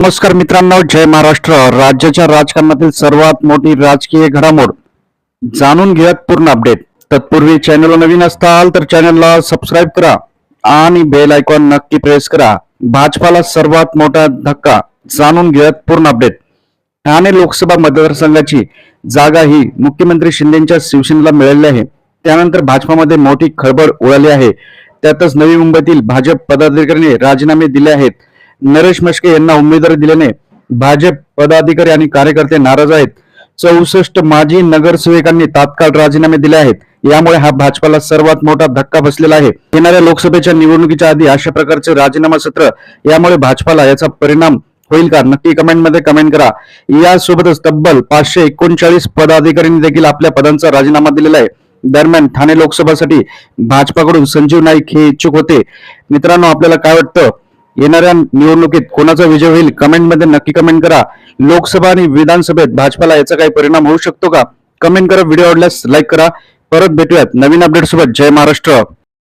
नमस्कार मित्रांनो जय महाराष्ट्र. राज्याच्या राजकारणातील सर्वात मोठी राजकीय घडामोड जाणून घेऊयात पूर्ण अपडेट तत्पूर्वी चॅनलला नवीन असताल तर चॅनलला सबस्क्राईब करा आणि बेल आयकॉन नक्की प्रेस करा. भाजपाला सर्वात मोठा धक्का जाणून घेऊयात पूर्ण अपडेट ठाणे लोकसभा मतदारसंघाची जागा ही मुख्यमंत्री शिंदेच्या शिवसेनेला मिळाली आहे. त्यानंतर भाजपामध्ये मोठी खळबळ उडाली आहे. त्यातच नवी मुंबईतील भाजप पदाधिकाऱ्यांनी राजीनामे दिले आहेत. नरेश मशके यांना उमेदवारी दिल्याने भाजप पदाधिकारी आणि कार्यकर्ते नाराज आहेत. चौसष्ट माजी नगरसेवकांनी तात्काळ राजीनामे दिले आहेत. यामुळे हा भाजपाला सर्वात मोठा धक्का बसलेला आहे. येणाऱ्या लोकसभेच्या निवडणुकीच्या आधी अशा प्रकारचे राजीनामा सत्र यामुळे भाजपाला याचा परिणाम होईल का? नक्की कमेंटमध्ये कमेंट करा. यासोबतच तब्बल पाचशे एकोणचाळीस पदाधिकाऱ्यांनी देखील आपल्या पदांचा राजीनामा दिलेला आहे. दरम्यान ठाणे लोकसभासाठी भाजपाकडून संजीव नाईक हे इच्छुक होते. मित्रांनो आपल्याला काय वाटतं? येणाऱ्या निवडणुकीत कोणाचा विजय होईल कमेंटमध्ये नक्की कमेंट करा. लोकसभा आणि विधानसभेत भाजपाला याचा काही परिणाम होऊ शकतो का? कमेंट करा व्हिडिओ आवडल्यास लाईक करा. परत भेटूयात नवीन अपडेट सोबत. जय महाराष्ट्र.